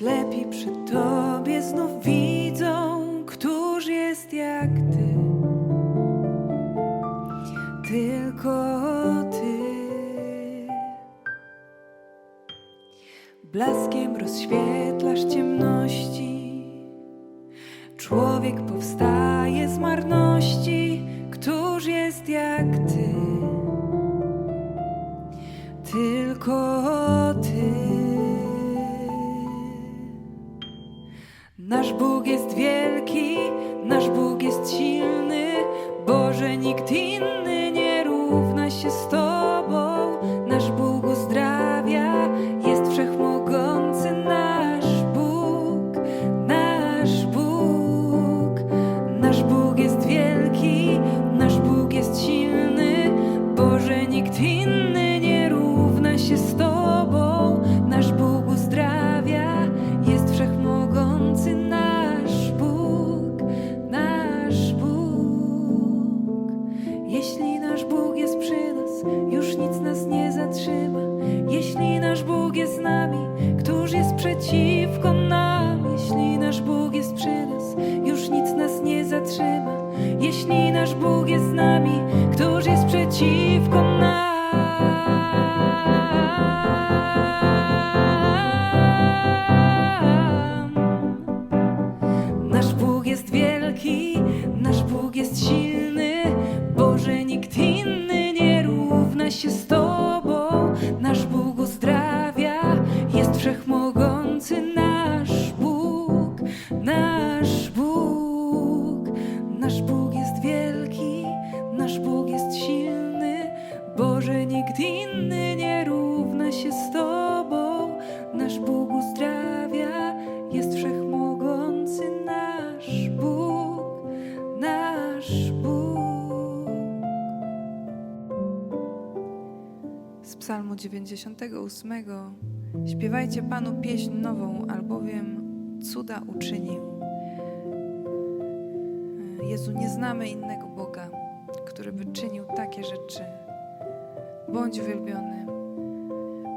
Ślepi przy tobie znów widzą, któż jest jak ty. Tylko ty. Blaskiem rozświetlasz ciemności. Człowiek powstaje z marności, któż jest jak ty. Tylko ty. Nasz Bóg jest wielki, zatrzyma. Jeśli nasz Bóg jest z nami, któż jest przeciwko nam? Jeśli nasz Bóg jest przy nas, już nic nas nie zatrzyma. Jeśli nasz Bóg jest z nami, któż jest przeciwko nam? Nasz Bóg jest wielki, nasz Bóg jest silny. Boże, nikt inny nie równa się z Tobą. Nasz Bóg, nasz Bóg jest wielki, nasz Bóg jest silny. Boże, nikt inny nie równa się z Tobą. Nasz Bóg uzdrawia, jest wszechmogący. Nasz Bóg, nasz Bóg. Z Psalmu 98 śpiewajcie Panu pieśń nową, albowiem cuda uczynił. Jezu, nie znamy innego Boga, który by czynił takie rzeczy. Bądź uwielbiony,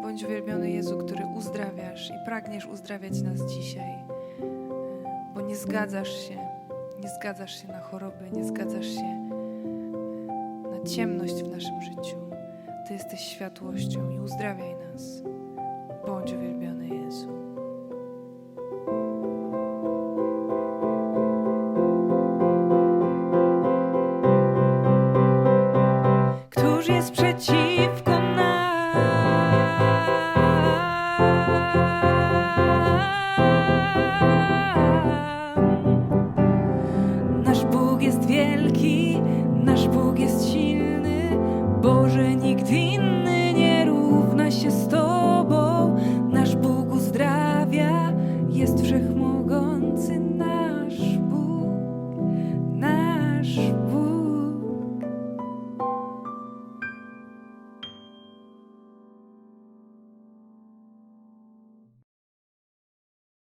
bądź uwielbiony Jezu, który uzdrawiasz i pragniesz uzdrawiać nas dzisiaj, bo nie zgadzasz się, nie zgadzasz się na choroby, nie zgadzasz się na ciemność w naszym życiu. Ty jesteś światłością i uzdrawiaj nas. Bądź uwielbiony. wciąż jest przeciwko nam. Nasz Bóg jest wielki, nasz Bóg jest silny, Boże nikt inny nie równa się z Tobą. Nasz Bóg uzdrawia, jest wszechmocny.